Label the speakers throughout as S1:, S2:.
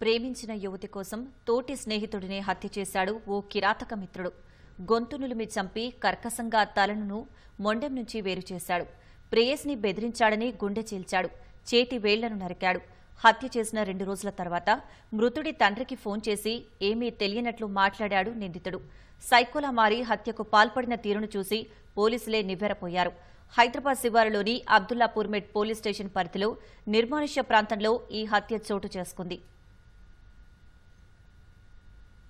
S1: ప్రేమించిన యువతి కోసం తోటి స్నేహితుడిని హత్య చేశాడు ఓ కిరాతక మిత్రుడు. గొంతు నులిమి చంపి కర్కశంగా తలను మొండెం నుంచి వేరు చేశాడు. ప్రేయస్ని బెదిరించాడని గుండె చీల్చాడు. చేతి వేళ్ళను నరికాడు. హత్య చేసిన రెండు రోజుల తర్వాత మృతుడి తండ్రికి ఫోన్ చేసి ఏమీ తెలియనట్లు మాట్లాడాడు నిందితుడు. సైకోలా మారి హత్యకు పాల్పడిన తీరును చూసి పోలీసులే నివ్వెరపోయారు. హైదరాబాద్ శివారులోని అబ్దుల్లాపూర్మెట్ పోలీస్ స్టేషన్ పరిధిలో నిర్మానుష్య ప్రాంతంలో ఈ హత్య చోటు చేసుకుంది.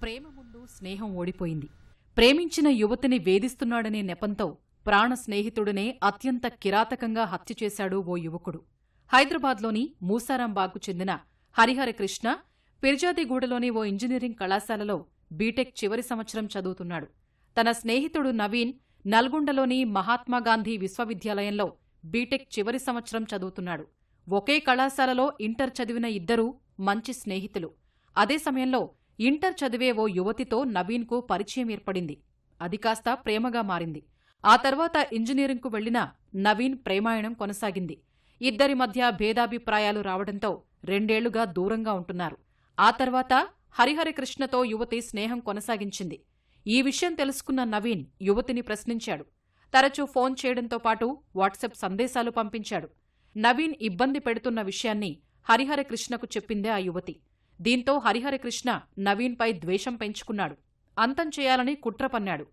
S2: ప్రేమ ముందు స్నేహం ఓడిపోయింది. ప్రేమించిన యువతిని వేధిస్తున్నాడనే నెపంతో ప్రాణ స్నేహితుడినే అత్యంత కిరాతకంగా హత్య చేశాడు ఓ యువకుడు. హైదరాబాద్లోని మూసారాంబాగ్కు చెందిన హరిహరకృష్ణ పిర్జాదిగూడలోని ఓ ఇంజనీరింగ్ కళాశాలలో బీటెక్ చివరి సంవత్సరం చదువుతున్నాడు. తన స్నేహితుడు నవీన్ నల్గొండలోని మహాత్మాగాంధీ విశ్వవిద్యాలయంలో బీటెక్ చివరి సంవత్సరం చదువుతున్నాడు. ఒకే కళాశాలలో ఇంటర్ చదివిన ఇద్దరూ మంచి స్నేహితులు. అదే సమయంలో ఇంటర్ చదివే ఓ యువతితో నవీన్కు పరిచయం ఏర్పడింది. అది కాస్త ప్రేమగా మారింది. ఆ తర్వాత ఇంజనీరింగ్కు వెళ్ళిన నవీన్ ప్రేమాయణం కొనసాగింది. ఇద్దరి మధ్య భేదాభిప్రాయాలు రావడంతో రెండేళ్ళుగా దూరంగా ఉంటున్నారు. ఆ తర్వాత హరిహరికృష్ణతో యువతి స్నేహం కొనసాగించింది. ఈ విషయం తెలుసుకున్న నవీన్ యువతిని ప్రశ్నించాడు. తరచూ ఫోన్ చేయడంతో పాటు వాట్సాప్ సందేశాలు పంపించాడు. నవీన్ ఇబ్బంది పెడుతున్న విషయాన్ని హరిహరకృష్ణకు చెప్పిందే ఆ యువతి. దీంతో హరిహరకృష్ణ నవీన్పై ద్వేషం పెంచుకున్నాడు. అంతం చేయాలని కుట్ర పన్నాడు.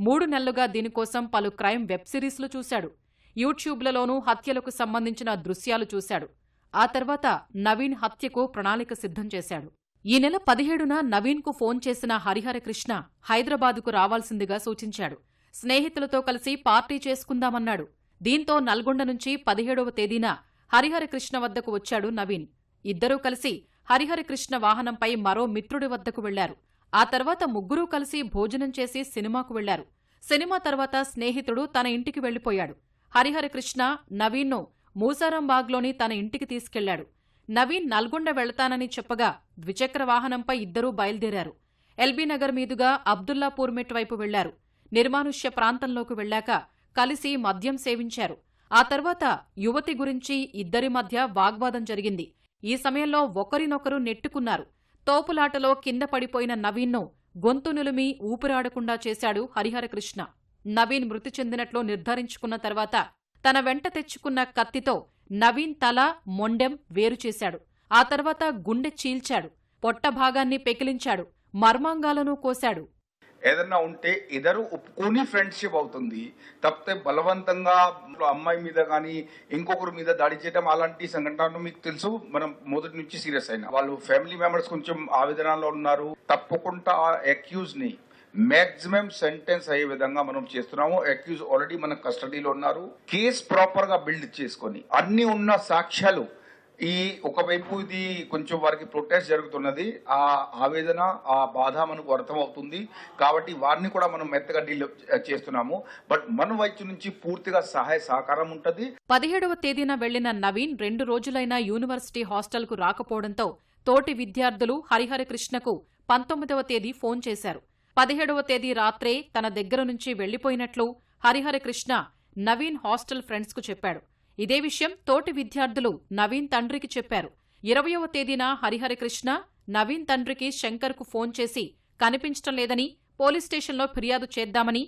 S2: మూడు నెలలుగా దీనికోసం పలు క్రైమ్ వెబ్ సిరీస్లు చూశాడు. యూట్యూబ్లలోనూ హత్యలకు సంబంధించిన దృశ్యాలు చూశాడు. ఆ తర్వాత నవీన్ హత్యకు ప్రణాళిక సిద్ధం చేశాడు. ఈ నెల పదిహేడున నవీన్కు ఫోన్ చేసిన హరిహరకృష్ణ హైదరాబాదుకు రావాల్సిందిగా సూచించాడు. స్నేహితులతో కలిసి పార్టీ చేసుకుందామన్నాడు. దీంతో నల్గొండ నుంచి పదిహేడవ తేదీన హరిహరకృష్ణ వద్దకు వచ్చాడు నవీన్. ఇద్దరూ కలిసి హరిహరకృష్ణ వాహనంపై మరో మిత్రుడి వద్దకు వెళ్ళారు. ఆ తర్వాత ముగ్గురూ కలిసి భోజనం చేసి సినిమాకు వెళ్ళారు. సినిమా తర్వాత స్నేహితుడు తన ఇంటికి వెళ్ళిపోయాడు హరిహరకృష్ణ నవీన్ను మూసారాంబాగ్లోని తన ఇంటికి తీసుకెళ్ళాడు. నవీన్ నల్గొండ వెళతానని చెప్పగా ద్విచక్ర వాహనంపై ఇద్దరూ బయలుదేరారు. ఎల్బీనగర్ మీదుగా అబ్దుల్లాపూర్ మెట్ వైపు వెళ్ళారు. నిర్మానుష్య ప్రాంతంలోకి వెళ్ళాక కలిసి మద్యం సేవించారు. ఆ తర్వాత యువతి గురించి ఇద్దరి మధ్య వాగ్వాదం జరిగింది. ఈ సమయంలో ఒకరినొకరు నెట్టుకున్నారు. తోపులాటలో కింద పడిపోయిన నవీన్ను గొంతు నులిమి ఊపిరాడకుండా చేశాడు హరిహరకృష్ణ నవీన్ మృతి చెందినట్లు నిర్ధారించుకున్న తర్వాత తన వెంట తెచ్చుకున్న కత్తితో నవీన్ తల మొండెం వేరుచేశాడు ఆ తర్వాత గుండె చీల్చాడు. పొట్ట భాగాన్ని పెకిలించాడు. మర్మాంగాలను కోశాడు.
S3: ఏదన్నా ఉంటే ఇద్దరు ఒప్పుకొని ఫ్రెండ్షిప్ అవుతుంది. తప్పితే బలవంతంగా అమ్మాయి మీద కానీ ఇంకొకరి మీద దాడి చేయడం అలాంటి సంఘటనలు మీకు తెలుసు? మనం మొదటి నుంచి సీరియస్ అయినా వాళ్ళు ఫ్యామిలీ మెంబర్స్ కొంచెం ఆవేదనలో ఉన్నారు. తప్పకుండా ఆ అక్యూజ్ని మాక్సిమం సెంటెన్స్ అయ్యే విధంగా మనం చేస్తున్నాము. అక్యూజ్ ఆల్రెడీ మన కస్టడీలో ఉన్నారు. కేసు ప్రాపర్గా బిల్డ్ చేసుకొని అన్ని ఉన్న సాక్ష్యాలు ఈ ఒకవైపు ఇది కొంచెం వారికి ప్రొటెస్ట్ జరుగుతున్నది. ఆ ఆవేదన ఆ బాధ మనకు అర్థమవుతుంది. కాబట్టి వారిని కూడా మనం మెత్తగా డీల్ చేస్తున్నాము. బట్ మన వైపు నుంచి పూర్తిగా సహాయ సహకారం ఉంటుంది.
S2: పదిహేడవ తేదీన వెళ్ళిన నవీన్ రెండు రోజులైన యూనివర్సిటీ హాస్టల్కు రాకపోవడంతో తోటి విద్యార్థులు హరిహర కృష్ణకు పంతొమ్మిదవ తేదీ ఫోన్ చేశారు. పదిహేడవ తేదీ రాత్రే తన దగ్గర నుంచి వెళ్ళిపోయినట్లు హరిహర కృష్ణ నవీన్ హాస్టల్ ఫ్రెండ్స్కు చెప్పాడు. ఇదే విషయం తోటి విద్యార్థులు నవీన్ తండ్రికి చెప్పారు. ఇరవయవ తేదీన హరిహరకృష్ణ నవీన్ తండ్రికి శంకర్కు ఫోన్ చేసి కనిపించటం లేదని పోలీస్ స్టేషన్లో ఫిర్యాదు చేద్దామని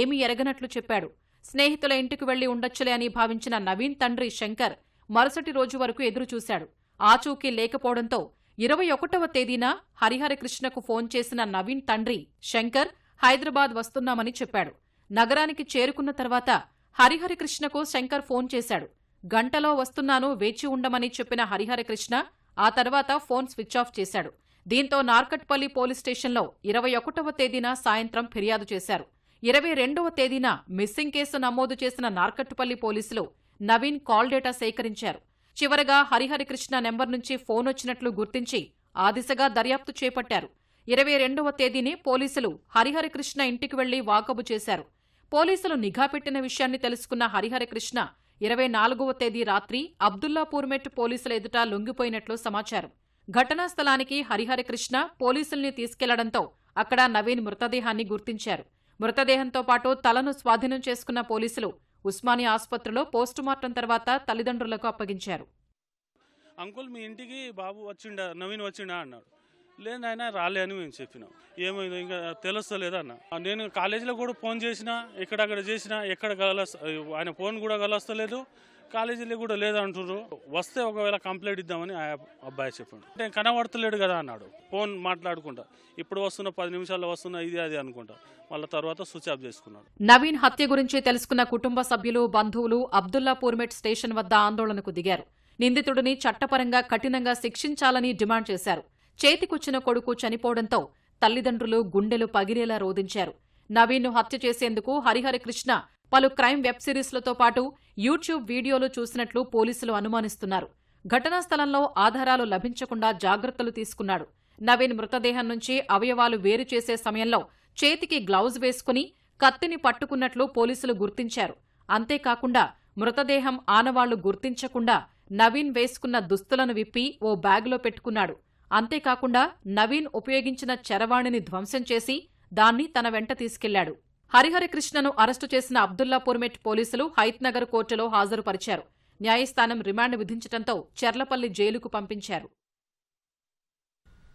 S2: ఏమీ ఎరగనట్లు చెప్పాడు. స్నేహితుల ఇంటికి వెళ్ళి ఉండొచ్చులే అని భావించిన నవీన్ తండ్రి శంకర్ మరుసటి రోజు వరకు ఎదురుచూశాడు ఆచూకీ లేకపోవడంతో ఇరవై ఒకటవ తేదీన హరిహరకృష్ణకు ఫోన్ చేసిన నవీన్ తండ్రి శంకర్ హైదరాబాద్ వస్తున్నామని చెప్పాడు. నగరానికి చేరుకున్న తర్వాత హరిహరకృష్ణకు శంకర్ ఫోన్ చేశాడు. గంటలో వస్తున్నాను వేచి ఉండమని చెప్పిన హరిహరకృష్ణ ఆ తర్వాత ఫోన్ స్విచ్ ఆఫ్ చేశాడు. దీంతో నార్కట్పల్లి పోలీస్ స్టేషన్లో ఇరవై ఒకటవ తేదీన సాయంత్రం ఫిర్యాదు చేశారు. ఇరవై రెండవ తేదీన మిస్సింగ్ కేసు నమోదు చేసిన నార్కట్పల్లి పోలీసులు నవీన్ కాల్ డేటా సేకరించారు. చివరగా హరిహరికృష్ణ నెంబర్ నుంచి ఫోన్ వచ్చినట్లు గుర్తించి ఆ దిశగా దర్యాప్తు చేపట్టారు. ఇరవై రెండవ తేదీనే పోలీసులు హరిహరకృష్ణ ఇంటికి వెళ్ళి వాకబు చేశారు. పోలీసులు నిఘా పెట్టిన విషయాన్ని తెలుసుకున్న హరిహరకృష్ణ ఇరవై నాలుగవ తేదీ రాత్రి అబ్దుల్లాపూర్మెట్ పోలీసుల ఎదుట లొంగిపోయినట్లు సమాచారం. ఘటనా స్థలానికి హరిహరకృష్ణ పోలీసుల్ని తీసుకెళ్ళడంతో అక్కడ నవీన్ మృతదేహాన్ని గుర్తించారు. మృతదేహంతో పాటు తలను స్వాధీనం చేసుకున్న పోలీసులు ఉస్మానియా ఆసుపత్రిలో పోస్టుమార్టం తర్వాత తల్లిదండ్రులకు అప్పగించారు.
S4: అంకుల్ మీ ఇంటికి బాబు వచ్చిండా? నవీన్ వచ్చిండా? అన్నాడు. లేదు ఆయన రాలే అని మేము చెప్పినాం. ఏమైందో ఇంకా తెలుస్తలేదు అన్న. నేను కాలేజీలో కూడా ఫోన్ చేసిన ఎక్కడక్కడ చేసిన ఎక్కడ కలస్ ఆయన ఫోన్ కూడా కలస్తలేదు కాలేజీలో కూడా లేదంటున్నారు వస్తే ఒకవేళ కంప్లైంట్ ఇద్దామని ఆ అబ్బాయి చెప్పాడు. అంటే కనబడతలేడు కదా అన్నాడు. ఫోన్ మాట్లాడుకుంటా. ఇప్పుడు వస్తున్న పది నిమిషాల్లో వస్తున్న ఇది అది అనుకుంటా. మళ్ళీ తర్వాత స్విచ్ ఆఫ్ చేసుకున్నాడు.
S2: నవీన్ హత్య గురించి తెలుసుకున్న కుటుంబ సభ్యులు బంధువులు అబ్దుల్లా పూర్మెట్ స్టేషన్ వద్ద ఆందోళనకు దిగారు. నిందితుడిని చట్టపరంగా కఠినంగా శిక్షించాలని డిమాండ్ చేశారు. చేతికొచ్చిన కొడుకు చనిపోవడంతో తల్లిదండ్రులు గుండెలు పగిలేలా రోదించారు నవీన్ను హత్య చేసేందుకు హరిహరకృష్ణ పలు క్రైమ్ వెబ్ సిరీస్లతో పాటు యూట్యూబ్ వీడియోలు చూసినట్లు పోలీసులు అనుమానిస్తున్నారు. ఘటనా స్థలంలో ఆధారాలు లభించకుండా జాగ్రత్తలు తీసుకున్నాడు. నవీన్ మృతదేహం నుంచి అవయవాలు వేరు చేసే సమయంలో చేతికి గ్లౌజ్ వేసుకుని కత్తిని పట్టుకున్నట్లు పోలీసులు గుర్తించారు. అంతేకాకుండా మృతదేహం ఆనవాళ్ళు గుర్తించకుండా నవీన్ వేసుకున్న దుస్తులను విప్పి ఓ బ్యాగులో పెట్టుకున్నాడు. అంతేకాకుండా నవీన్ ఉపయోగించిన చరవాణిని ధ్వంసం చేసి దాన్ని తన వెంట తీసుకెళ్ళాడు. హరిహరకృష్ణను అరెస్టు చేసిన అబ్దుల్లాపూర్మెట్ పోలీసులు హైత్నగర్ కోర్టులో హాజరుపరిచారు. న్యాయస్థానం రిమాండ్ విధించడంతో చెర్లపల్లి జైలుకు పంపించారు.